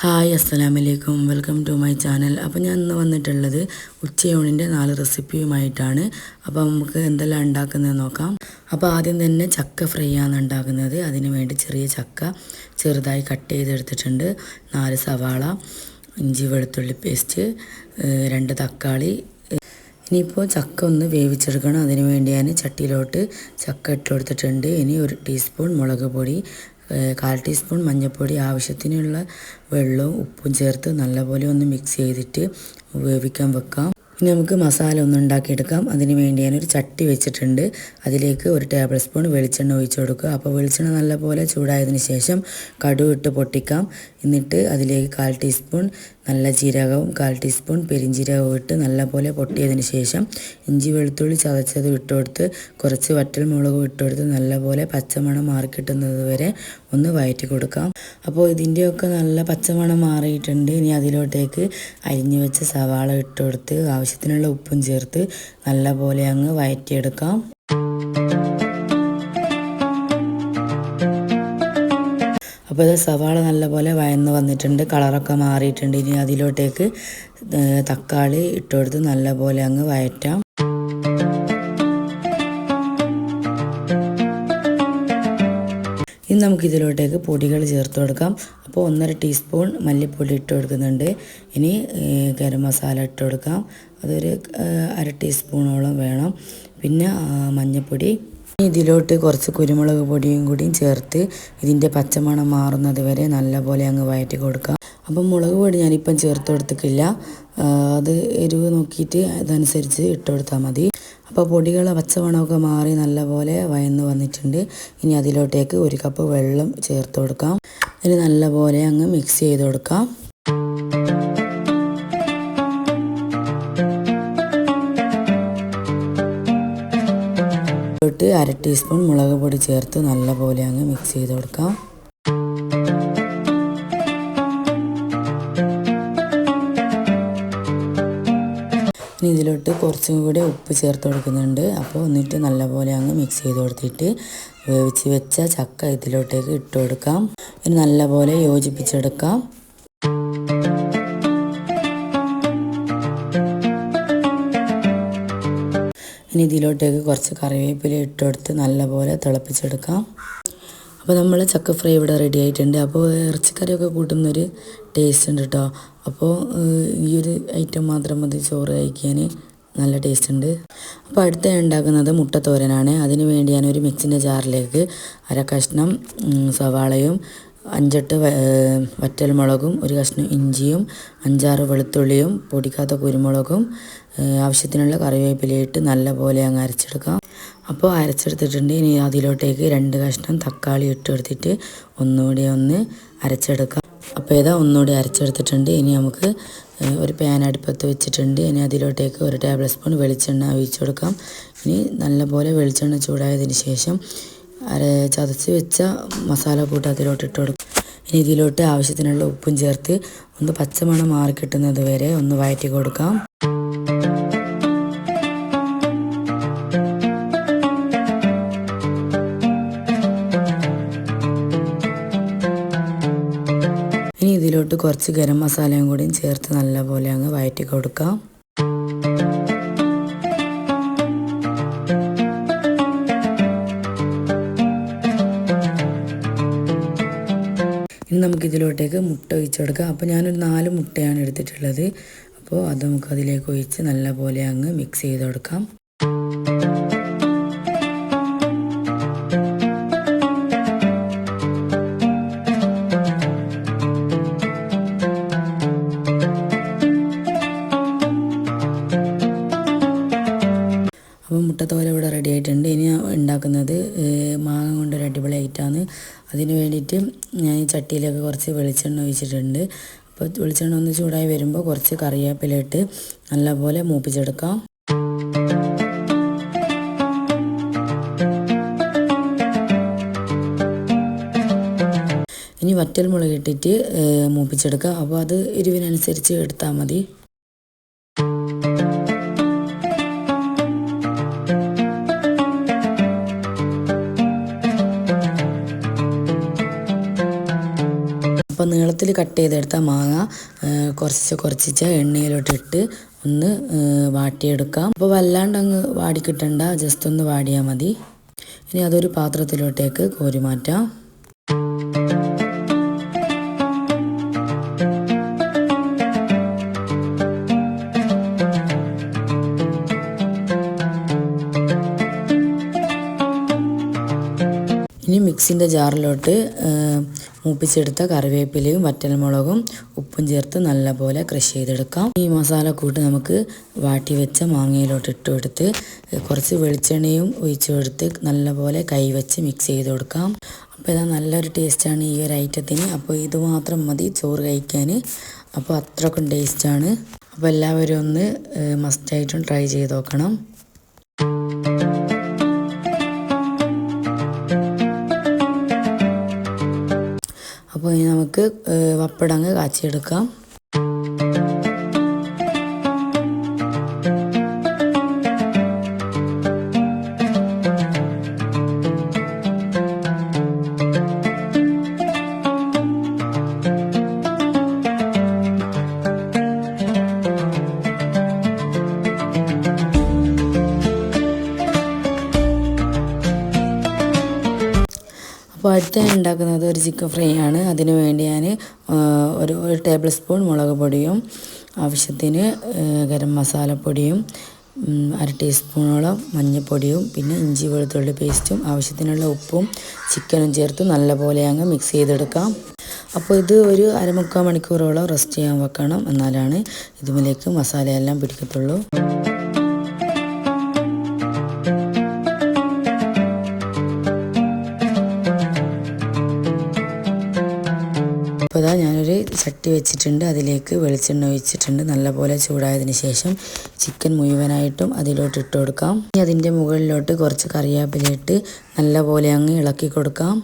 Hi അസ്സലാമലൈക്കും. Welcome to my channel. അപ്പോൾ ഞാൻ ഇന്ന് വന്നിട്ടുള്ളത് ഉച്ചയൂണിന്റെ നാല് റെസിപ്പിയുമായിട്ടാണ്. അപ്പോൾ നമുക്ക് എന്തെല്ലാം ഉണ്ടാക്കുന്നത് നോക്കാം. അപ്പോൾ ആദ്യം തന്നെ ചക്ക ഫ്രൈ ആണ് ഉണ്ടാക്കുന്നത്. അതിന് വേണ്ടി ചെറിയ ചക്ക ചെറുതായി കട്ട് ചെയ്തെടുത്തിട്ടുണ്ട്. നാല് സവാള ഇഞ്ചി വെളുത്തുള്ളി പേസ്റ്റ് രണ്ട് തക്കാളി. ഇനിയിപ്പോൾ ചക്ക ഒന്ന് വേവിച്ചെടുക്കണം. അതിന് വേണ്ടി ഞാൻ ചട്ടിയിലോട്ട് ചക്ക ഇട്ട് കൊടുത്തിട്ടുണ്ട്. ഇനി ഒരു ടീസ്പൂൺ മുളക് പൊടി കാൽ ടീസ്പൂൺ മഞ്ഞൾപ്പൊടി ആവശ്യത്തിനുള്ള വെള്ളവും ഉപ്പും ചേർത്ത് നല്ലപോലെ ഒന്ന് മിക്സ് ചെയ്തിട്ട് വേവിക്കാൻ വെക്കാം. ഇനി നമുക്ക് മസാല ഒന്ന് ഉണ്ടാക്കിയെടുക്കാം. അതിന് വേണ്ടി ഞാനൊരു ചട്ടി വെച്ചിട്ടുണ്ട്. അതിലേക്ക് ഒരു ടേബിൾ സ്പൂൺ വെളിച്ചെണ്ണ ഒഴിച്ചു കൊടുക്കുക. അപ്പോൾ വെളിച്ചെണ്ണ നല്ലപോലെ ചൂടായതിന് ശേഷം കടുക് ഇട്ട് പൊട്ടിക്കാം. എന്നിട്ട് അതിലേക്ക് കാൽ ടീസ്പൂൺ നല്ല ജീരകവും കാൽ ടീസ്പൂൺ പെരിഞ്ജീരകവും ഇട്ട് നല്ലപോലെ പൊട്ടിയതിന് ശേഷം ഇഞ്ചി വെളുത്തുള്ളി ചതച്ചത് ഇട്ടുകൊടുത്ത് കുറച്ച് വറ്റൽ മുളകും ഇട്ട് കൊടുത്ത് നല്ലപോലെ പച്ചമണം മാറിക്കിട്ടുന്നത് വരെ ഒന്ന് വയറ്റി കൊടുക്കാം. അപ്പോൾ ഇതിന്റെയൊക്കെ നല്ല പച്ചമണം മാറിയിട്ടുണ്ട്. ഇനി അതിലോട്ടേക്ക് അരിഞ്ഞു വെച്ച സവാള ഇട്ടുകൊടുത്ത് ആവശ്യത്തിനുള്ള ഉപ്പും ചേർത്ത് നല്ലപോലെ അങ്ങ് വഴറ്റിയെടുക്കാം അപ്പോൾ ഇത് സവാള നല്ലപോലെ വയന്ന് വന്നിട്ടുണ്ട് കളറൊക്കെ മാറിയിട്ടുണ്ട്. ഇനി അതിലോട്ടേക്ക് തക്കാളി ഇട്ടുകൊടുത്ത് നല്ലപോലെ അങ്ങ് വയറ്റാം. ഇനി നമുക്കിതിലോട്ടേക്ക് പൊടികൾ ചേർത്ത് കൊടുക്കാം. അപ്പോൾ ഒന്നര ടീസ്പൂൺ മല്ലിപ്പൊടി ഇട്ട് കൊടുക്കുന്നുണ്ട്. ഇനി ഗരം മസാല ഇട്ട് കൊടുക്കാം. അതൊരു അര ടീസ്പൂണോളം വേണം. പിന്നെ മഞ്ഞൾപ്പൊടി ഇതിലോട്ട് കുറച്ച് കുരുമുളക് പൊടിയും കൂടിയും ചേർത്ത് ഇതിന്റെ പച്ചമണം മാറുന്നത് വരെ നല്ലപോലെ അങ്ങ് വയറ്റി കൊടുക്കാം. അപ്പം മുളക് പൊടി ഞാനിപ്പം ചേർത്ത് കൊടുത്തിട്ടില്ല. അത് എരിവ് നോക്കിയിട്ട് അതനുസരിച്ച് ഇട്ട് കൊടുത്താൽ മതി. അപ്പോൾ പൊടികൾ പച്ചമണമൊക്കെ മാറി നല്ലപോലെ വയന്ന് വന്നിട്ടുണ്ട്. ഇനി അതിലോട്ടേക്ക് ഒരു കപ്പ് വെള്ളം ചേർത്ത് കൊടുക്കാം. ഇതിന് നല്ലപോലെ അങ്ങ് മിക്സ് ചെയ്ത് കൊടുക്കാം. തൊട്ട് അര ടീസ്പൂൺ മുളക് പൊടി ചേർത്ത് നല്ലപോലെ അങ്ങ് മിക്സ് ചെയ്ത് കൊടുക്കാം. ഇനി ഇതിലോട്ട് കുറച്ചും കൂടി ഉപ്പ് ചേർത്ത് കൊടുക്കുന്നുണ്ട്. അപ്പോൾ എന്നിട്ട് നല്ലപോലെ അങ്ങ് മിക്സ് ചെയ്ത് കൊടുത്തിട്ട് വേവിച്ച് വെച്ച ചക്ക ഇതിലോട്ടേക്ക് ഇട്ട് കൊടുക്കാം. ഇനി നല്ലപോലെ യോജിപ്പിച്ചെടുക്കാം. ഇനി ഇതിലോട്ടേക്ക് കുറച്ച് കറിവേപ്പില ഇട്ട് കൊടുത്ത് നല്ലപോലെ തിളപ്പിച്ചെടുക്കാം. അപ്പോൾ നമ്മൾ ചക്ക ഫ്രൈ ഇവിടെ റെഡി ആയിട്ടുണ്ട്. അപ്പോൾ ഇറച്ചിക്കറിയൊക്കെ കൂട്ടുന്നൊരു ടേസ്റ്റ് ഉണ്ട് കേട്ടോ അപ്പോൾ ഈ ഒരു ഐറ്റം മാത്രം മതി ചോറ് കഴിക്കാൻ. നല്ല ടേസ്റ്റ് ഉണ്ട്. അപ്പോൾ അടുത്ത ഉണ്ടാക്കുന്നത് മുട്ടത്തോരനാണ്. അതിന് വേണ്ടി ഞാനൊരു മിക്സിന്റെ ജാറിലേക്ക് അര കഷ്ണം സവാളയും അഞ്ചെട്ട് വറ്റൽ മുളകും വറ്റൽമുളകും ഒരു കഷ്ണം ഇഞ്ചിയും അഞ്ചാറ് വെളുത്തുള്ളിയും പൊടിക്കാത്ത കുരുമുളകും ആവശ്യത്തിനുള്ള കറിവേപ്പിലയിട്ട് നല്ലപോലെ അങ്ങ് അരച്ചെടുക്കാം. അപ്പോൾ അരച്ചെടുത്തിട്ടുണ്ട്. ഇനി അതിലോട്ടേക്ക് രണ്ട് കഷ്ണം തക്കാളി ഇട്ട് കൊടുത്തിട്ട് ഒന്നുകൂടി ഒന്ന് അരച്ചെടുക്കാം. അപ്പോൾ ഇതാ ഒന്നുകൂടി അരച്ചെടുത്തിട്ടുണ്ട്. ഇനി നമുക്ക് ഒരു പാൻ അടുപ്പത്ത് വെച്ചിട്ടുണ്ട്. ഇനി അതിലോട്ടേക്ക് ഒരു ടേബിൾ സ്പൂൺ വെളിച്ചെണ്ണ ഒഴിച്ചു കൊടുക്കാം. ഇനി നല്ലപോലെ വെളിച്ചെണ്ണ ചൂടായതിന് ശേഷം അര ചതച്ച് വെച്ച മസാല കൂട്ട് അതിലോട്ട് ഇട്ട് ഇനി ഇതിലോട്ട് ആവശ്യത്തിനുള്ള ഉപ്പും ചേർത്ത് ഒന്ന് പച്ചമണം മാറി കിട്ടുന്നത് വരെ ഒന്ന് വഴറ്റി കൊടുക്കാം. ഇനി ഇതിലോട്ട് കുറച്ച് ഗരം മസാലയും കൂടിയും ചേർത്ത് നല്ലപോലെ അങ്ങ് വഴറ്റി കൊടുക്കാം. ഇനി നമുക്ക് ഇതിലോട്ടേക്ക് മുട്ട ഒഴിച്ച് കൊടുക്കാം. അപ്പോൾ ഞാനൊരു നാല് മുട്ടയാണ് എടുത്തിട്ടുള്ളത്. അപ്പോൾ അത് നമുക്ക് അതിലേക്ക് ഒഴിച്ച് നല്ലപോലെ അങ്ങ് മിക്സ് ചെയ്ത് കൊടുക്കാം. ചട്ടിയിലേക്ക് കുറച്ച് വെളിച്ചെണ്ണ ഒഴിച്ചിട്ടുണ്ട്. അപ്പോൾ വെളിച്ചെണ്ണ ഒന്ന് ചൂടായി വരുമ്പോൾ കുറച്ച് കറിവേപ്പില ഇട്ട് നല്ലപോലെ മൂപ്പിച്ചെടുക്കാം. ഇനി വറ്റൽ മുളക് ഇട്ടിട്ട് മൂപ്പിച്ചെടുക്കുക അപ്പോൾ അത് എരിവിനനുസരിച്ച് എടുത്താൽ മതി. അപ്പോൾ നീളത്തിൽ കട്ട് ചെയ്തെടുത്ത മാങ്ങ കുറച്ച് കുറച്ചിച്ച് എണ്ണയിലോട്ടിട്ട് ഒന്ന് വാട്ടിയെടുക്കാം. അപ്പോൾ വല്ലാണ്ട് അങ്ങ് വാടിക്കിട്ടണ്ട ജസ്റ്റ് ഒന്ന് വാടിയാൽ മതി. ഇനി അതൊരു പാത്രത്തിലോട്ടേക്ക് കോരി മാറ്റാം. ഇനി മിക്സിന്റെ ജാറിലോട്ട് മൂപ്പിച്ചെടുത്ത കറിവേപ്പിലയും വറ്റൽമുളകും ഉപ്പും ചേർത്ത് നല്ലപോലെ ക്രഷ് ചെയ്തെടുക്കാം. ഈ മസാല കൂട്ട് നമുക്ക് വാട്ടി വെച്ച മാങ്ങയിലോട്ട് ഇട്ട് കൊടുത്ത് കുറച്ച് വെളിച്ചെണ്ണയും ഒഴിച്ചു കൊടുത്ത് നല്ലപോലെ കൈവച്ച് മിക്സ് ചെയ്ത് കൊടുക്കാം. അപ്പോൾ ഇതാ നല്ലൊരു ടേസ്റ്റാണ് ഈ ഒരു ഐറ്റത്തിന് അപ്പോൾ ഇത് മാത്രം മതി ചോറ് കഴിക്കാൻ. അപ്പോൾ അത്രക്കും ടേസ്റ്റാണ് അപ്പോൾ എല്ലാവരും ഒന്ന് മസ്റ്റായിട്ടും ട്രൈ ചെയ്ത് നോക്കണം. അപ്പോൾ ഇനി നമുക്ക് വപ്പടങ്ങ് കാച്ചിയെടുക്കാം അപ്പോൾ ഉണ്ടാക്കുന്നത് ഒരു ചിക്കൻ ഫ്രൈ ആണ്. അതിന് വേണ്ടി ഞാൻ ഒരു ഒരു ടേബിൾ സ്പൂൺ മുളക് പൊടിയും ആവശ്യത്തിന് ഗരം മസാലപ്പൊടിയും അര ടീസ്പൂണോളം മഞ്ഞൾപ്പൊടിയും പിന്നെ ഇഞ്ചി വെളുത്തുള്ളി പേസ്റ്റും ആവശ്യത്തിനുള്ള ഉപ്പും ചിക്കനും ചേർത്ത് നല്ലപോലെ അങ്ങ് മിക്സ് ചെയ്തെടുക്കാം. അപ്പോൾ ഇത് ഒരു അരമുക്കാൽ മണിക്കൂറോളം റെസ്റ്റ് ചെയ്യാൻ വെക്കണം. എന്നാലാണ് ഇതുമിലേക്ക് മസാലയെല്ലാം പിടിക്കത്തുള്ളൂ. ചട്ടി വെച്ചിട്ടുണ്ട്. അതിലേക്ക് വെളിച്ചെണ്ണ ഒഴിച്ചിട്ടുണ്ട്. നല്ലപോലെ ചൂടായതിന് ശേഷം ചിക്കൻ മുഴുവനായിട്ടും അതിലോട്ട് ഇട്ട് കൊടുക്കാം. ഇനി അതിന്റെ മുകളിലോട്ട് കുറച്ച് കറിവേപ്പില ഇട്ട് നല്ലപോലെ അങ്ങ് ഇളക്കി കൊടുക്കാം.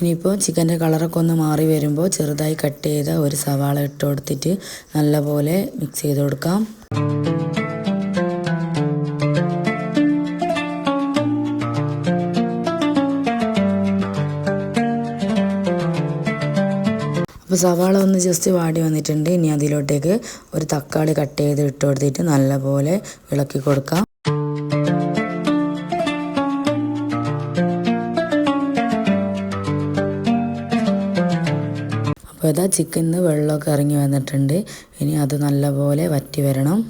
ഇനിയിപ്പോൾ ചിക്കന്റെ കളറൊക്കെ ഒന്ന് മാറി വരുമ്പോൾ ചെറുതായി കട്ട് ചെയ്ത ഒരു സവാള ഇട്ട് കൊടുത്തിട്ട് നല്ലപോലെ മിക്സ് ചെയ്ത് കൊടുക്കാം. അപ്പോൾ സവാള ഒന്ന് ജസ്റ്റ് വാടി വന്നിട്ടുണ്ട്. ഇനി അതിലോട്ടേക്ക് ഒരു തക്കാളി കട്ട് ചെയ്ത് ഇട്ട് കൊടുത്തിട്ട് നല്ലപോലെ ഇളക്കി കൊടുക്കാം. അപ്പോൾ ഇതാ ചിക്കനിന്ന് വെള്ളമൊക്കെ ഇറങ്ങി വന്നിട്ടുണ്ട്. ഇനി അത് നല്ലപോലെ വറ്റി വരണം.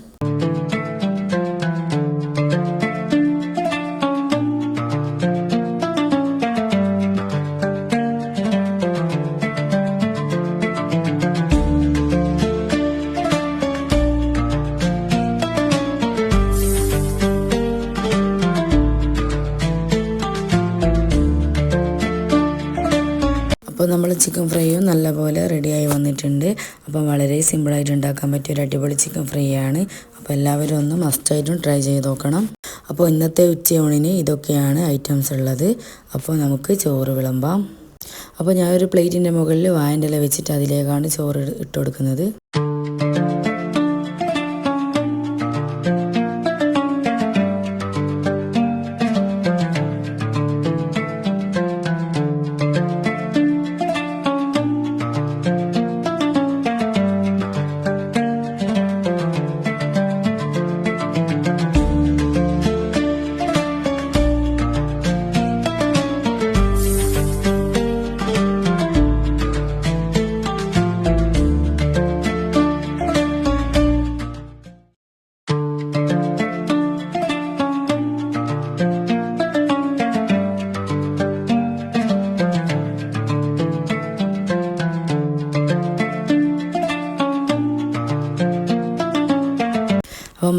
നമ്മൾ ചിക്കൻ ഫ്രൈയും നല്ലപോലെ റെഡിയായി വന്നിട്ടുണ്ട്. അപ്പം വളരെ സിമ്പിളായിട്ട് ഉണ്ടാക്കാൻ പറ്റിയ ഒരു അടിപൊളി ചിക്കൻ ഫ്രൈ ആണ്. അപ്പോൾ എല്ലാവരും ഒന്ന് മസ്റ്റായിട്ടും ട്രൈ ചെയ്ത് നോക്കണം. അപ്പോൾ ഇന്നത്തെ ഉച്ചയൂണിന് ഇതൊക്കെയാണ് ഐറ്റംസ് ഉള്ളത്. അപ്പോൾ നമുക്ക് ചോറ് വിളമ്പാം. അപ്പോൾ ഞാനൊരു പ്ലേറ്റിന്റെ മുകളിൽ വായന്റെ ഇല വെച്ചിട്ട് അതിലേക്കാണ് ചോറ് ഇട്ട് കൊടുക്കുന്നത്.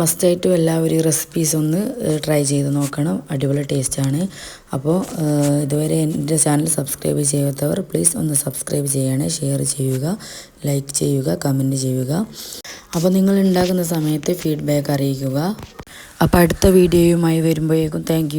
മസ്റ്റായിട്ടും എല്ലാവരും ഈ റെസിപ്പീസ് ഒന്ന് ട്രൈ ചെയ്ത് നോക്കണം. അടിപൊളി ടേസ്റ്റാണ് അപ്പോൾ ഇതുവരെ എന്റെ ചാനൽ സബ്സ്ക്രൈബ് ചെയ്യാത്തവർ പ്ലീസ് ഒന്ന് സബ്സ്ക്രൈബ് ചെയ്യണേ. ഷെയർ ചെയ്യുക ലൈക്ക് ചെയ്യുക കമന്റ് ചെയ്യുക. അപ്പോൾ നിങ്ങൾ ഉണ്ടാക്കുന്ന സമയത്ത് ഫീഡ്ബാക്ക് അറിയിക്കുക. അപ്പോൾ അടുത്ത വീഡിയോയുമായി വരുമ്പോഴേക്കും താങ്ക്